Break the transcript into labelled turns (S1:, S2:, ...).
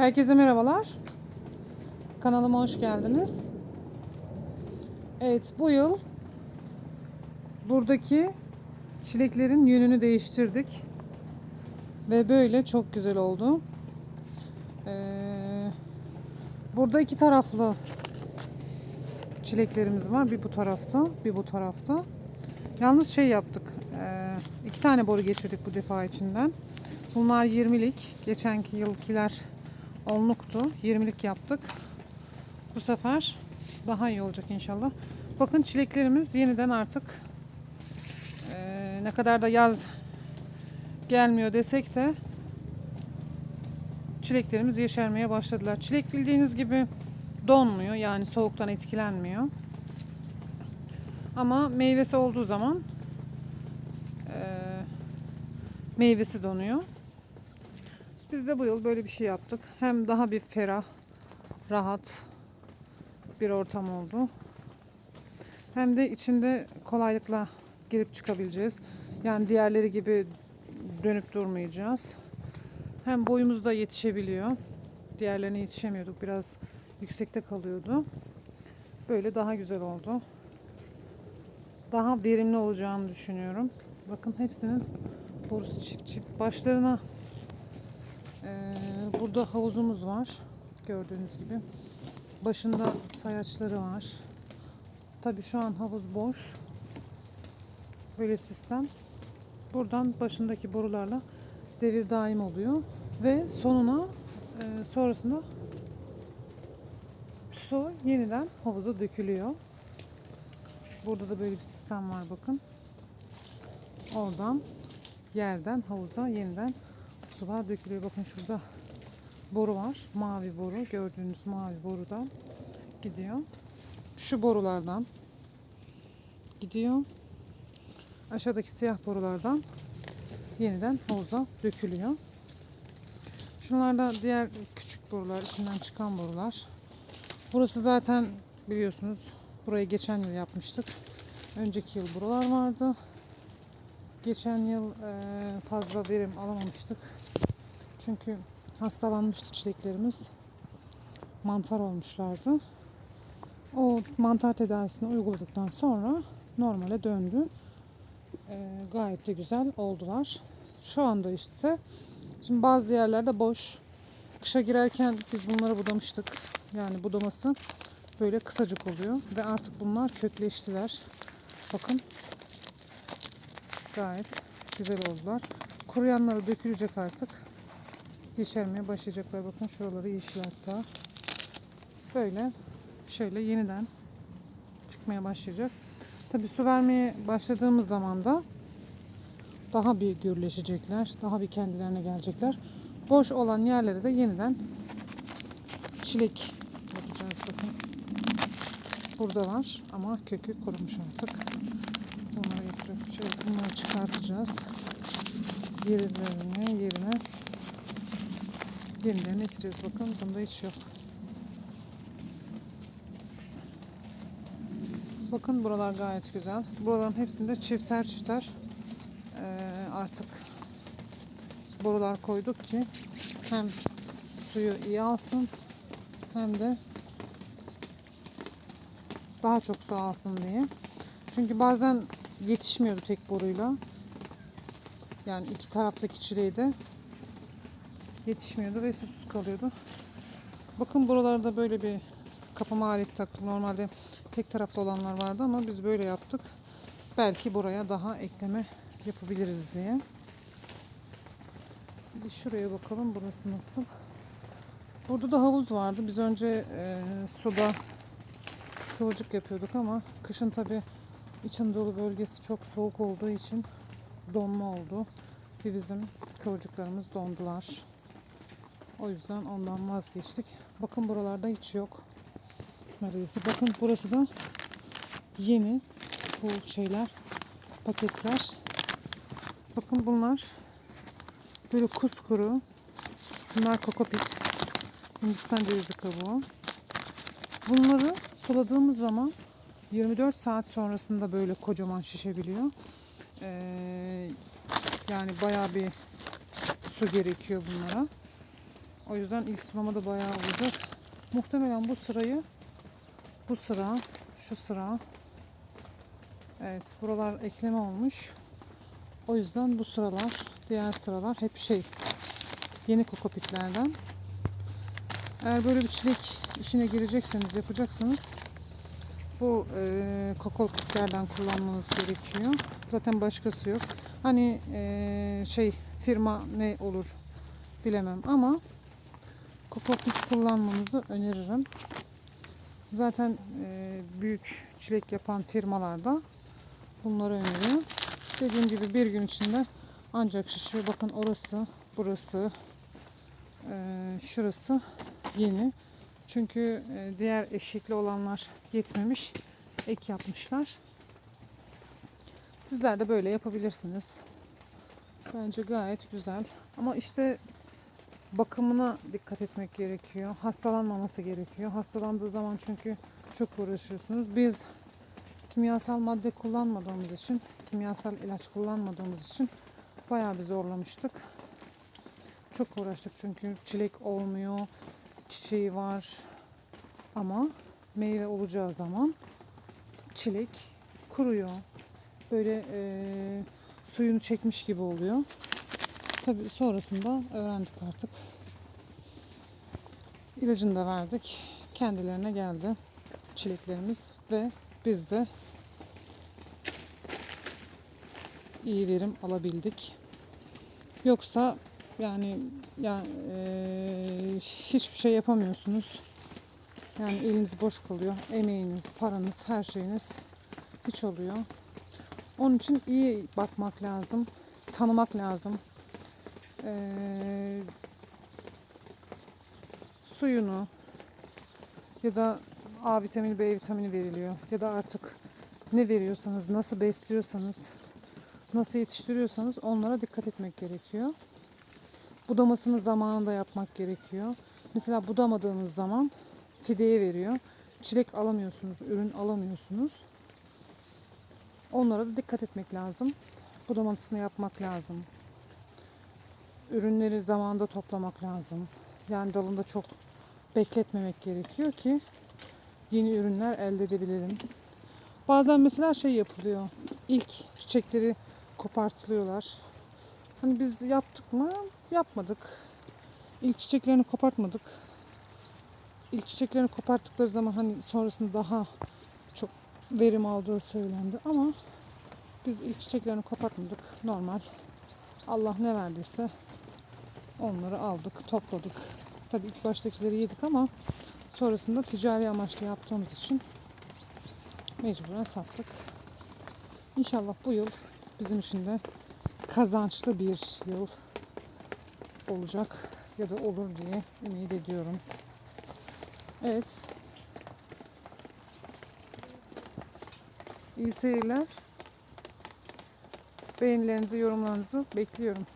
S1: Herkese merhabalar. Kanalıma hoş geldiniz. Evet, bu yıl buradaki çileklerin yönünü değiştirdik. Ve böyle çok güzel oldu. Ee, burada iki taraflı çileklerimiz var. Bir bu tarafta, bir bu tarafta. Yalnız şey yaptık. ee, iki tane boru geçirdik bu defa içinden. Bunlar 20'lik. Geçenki yılkiler 10'luktu. 20'lik yaptık. Bu sefer daha iyi olacak inşallah. Bakın çileklerimiz yeniden artık ee, ne kadar da yaz gelmiyor desek de çileklerimiz yeşermeye başladılar. Çilek bildiğiniz gibi donmuyor. Yani soğuktan etkilenmiyor. Ama meyvesi olduğu zaman ee, meyvesi donuyor. Biz de bu yıl böyle bir şey yaptık. Hem daha bir ferah, rahat bir ortam oldu. Hem de içinde kolaylıkla girip çıkabileceğiz. Yani diğerleri gibi dönüp durmayacağız. Hem boyumuz da yetişebiliyor. Diğerlerine yetişemiyorduk. Biraz yüksekte kalıyordu. Böyle daha güzel oldu. Daha verimli olacağını düşünüyorum. Bakın hepsinin borusu çift çift. Başlarına ee, burada havuzumuz var. Gördüğünüz gibi. Başında sayaçları var. Tabii şu an havuz boş. Böyle bir sistem. Buradan başındaki borularla devir daim oluyor. Ve sonuna e, sonrasında su yeniden havuza dökülüyor. Burada da böyle bir sistem var bakın. Oradan yerden havuza yeniden sular dökülüyor. Bakın şurada boru var. Mavi boru. Gördüğünüz mavi borudan gidiyor. Şu borulardan gidiyor. Aşağıdaki siyah borulardan yeniden havuza dökülüyor. Şunlar da diğer küçük borular, içinden çıkan borular. Burası zaten biliyorsunuz burayı geçen yıl yapmıştık. Önceki yıl buralar vardı. Geçen yıl fazla verim alamamıştık. Çünkü hastalanmıştı çileklerimiz. Mantar olmuşlardı. O mantar tedavisini uyguladıktan sonra normale döndü. E, gayet de güzel oldular. Şu anda işte şimdi bazı yerlerde boş. Kışa girerken biz bunları budamıştık. Yani budaması böyle kısacık oluyor ve artık bunlar kökleştiler. Bakın gayet güzel oldular. Kuruyanları dökülecek artık. Yeşermeye başlayacaklar. Bakın şuraları yeşil hatta. Böyle şöyle yeniden çıkmaya başlayacak. Tabi su vermeye başladığımız zaman da daha bir gürleşecekler. Daha bir kendilerine gelecekler. Boş olan yerlere de yeniden çilek yapacağız bakın. Burada var ama kökü kurumuş artık. Bunları yapacak bir şey. Bunları çıkartacağız. Yerlerine, yerine yenilerini ekeceğiz. Bakın bunda hiç yok. Bakın buralar gayet güzel. Buraların hepsinde çifter çifter ee, artık borular koyduk ki hem suyu iyi alsın hem de daha çok su alsın diye. Çünkü bazen yetişmiyordu tek boruyla. Yani iki taraftaki çileği de yetişmiyordu ve susuz kalıyordu. Bakın buralarda böyle bir kapama aleti taktık. Normalde tek taraflı olanlar vardı ama biz böyle yaptık. Belki buraya daha ekleme yapabiliriz diye. Bir şuraya bakalım burası nasıl. Burada da havuz vardı. Biz önce e, suda kıvırcık yapıyorduk ama kışın tabi İç Anadolu bölgesi çok soğuk olduğu için donma oldu. Ve bizim kıvırcıklarımız dondular. O yüzden ondan vazgeçtik. Bakın buralarda hiç yok. Neredeyse. Bakın burası da yeni bu şeyler paketler. Bakın bunlar böyle kuskuru. Bunlar kokopit. Hindistan cevizi kabuğu. Bunları suladığımız zaman 24 saat sonrasında böyle kocaman şişebiliyor. Ee, yani bayağı bir su gerekiyor bunlara. O yüzden ilk sulama da bayağı olacak. Muhtemelen bu sırayı bu sıra, şu sıra Evet, buralar ekleme olmuş. O yüzden bu sıralar, diğer sıralar hep şey yeni kokopitlerden. Eğer böyle bir çilek işine girecekseniz, yapacaksanız bu e, kokopitlerden kullanmanız gerekiyor. Zaten başkası yok. Hani e, şey firma ne olur bilemem ama kokopit kullanmanızı öneririm. Zaten e, büyük çilek yapan firmalarda bunları öneriyor. Dediğim gibi bir gün içinde ancak şişiyor. Bakın orası, burası, e, şurası yeni. Çünkü e, diğer eşikli olanlar yetmemiş. Ek yapmışlar. Sizler de böyle yapabilirsiniz. Bence gayet güzel. Ama işte bakımına dikkat etmek gerekiyor. Hastalanmaması gerekiyor. Hastalandığı zaman çünkü çok uğraşıyorsunuz. Biz kimyasal madde kullanmadığımız için, kimyasal ilaç kullanmadığımız için bayağı bir zorlamıştık. Çok uğraştık çünkü çilek olmuyor, çiçeği var ama meyve olacağı zaman çilek kuruyor. Böyle e, suyunu çekmiş gibi oluyor. Tabii sonrasında öğrendik artık. İlacını da verdik. Kendilerine geldi çileklerimiz ve biz de iyi verim alabildik. Yoksa yani yani eee, hiçbir şey yapamıyorsunuz. Yani eliniz boş kalıyor. Emeğiniz, paranız, her şeyiniz hiç oluyor. Onun için iyi bakmak lazım. Tanımak lazım. Eee, suyunu ya da A vitamini, B vitamini veriliyor. Ya da artık ne veriyorsanız, nasıl besliyorsanız, nasıl yetiştiriyorsanız onlara dikkat etmek gerekiyor. Budamasını zamanında yapmak gerekiyor. Mesela budamadığınız zaman fideye veriyor. Çilek alamıyorsunuz, ürün alamıyorsunuz. Onlara da dikkat etmek lazım. Budamasını yapmak lazım. Ürünleri zamanında toplamak lazım. Yani dalında çok bekletmemek gerekiyor ki yeni ürünler elde edebilirim. Bazen mesela şey yapılıyor. İlk çiçekleri kopartılıyorlar. Hani biz yaptık mı? Yapmadık. İlk çiçeklerini kopartmadık. İlk çiçeklerini koparttıkları zaman hani sonrasında daha çok verim aldığı söylendi ama biz ilk çiçeklerini kopartmadık. Normal. Allah ne verdiyse onları aldık, topladık. Tabii ilk baştakileri yedik ama sonrasında ticari amaçlı yaptığımız için mecburen sattık. İnşallah bu yıl bizim için de kazançlı bir yıl olacak ya da olur diye ümit ediyorum. Evet. İyi seyirler. Beğenilerinizi, yorumlarınızı bekliyorum.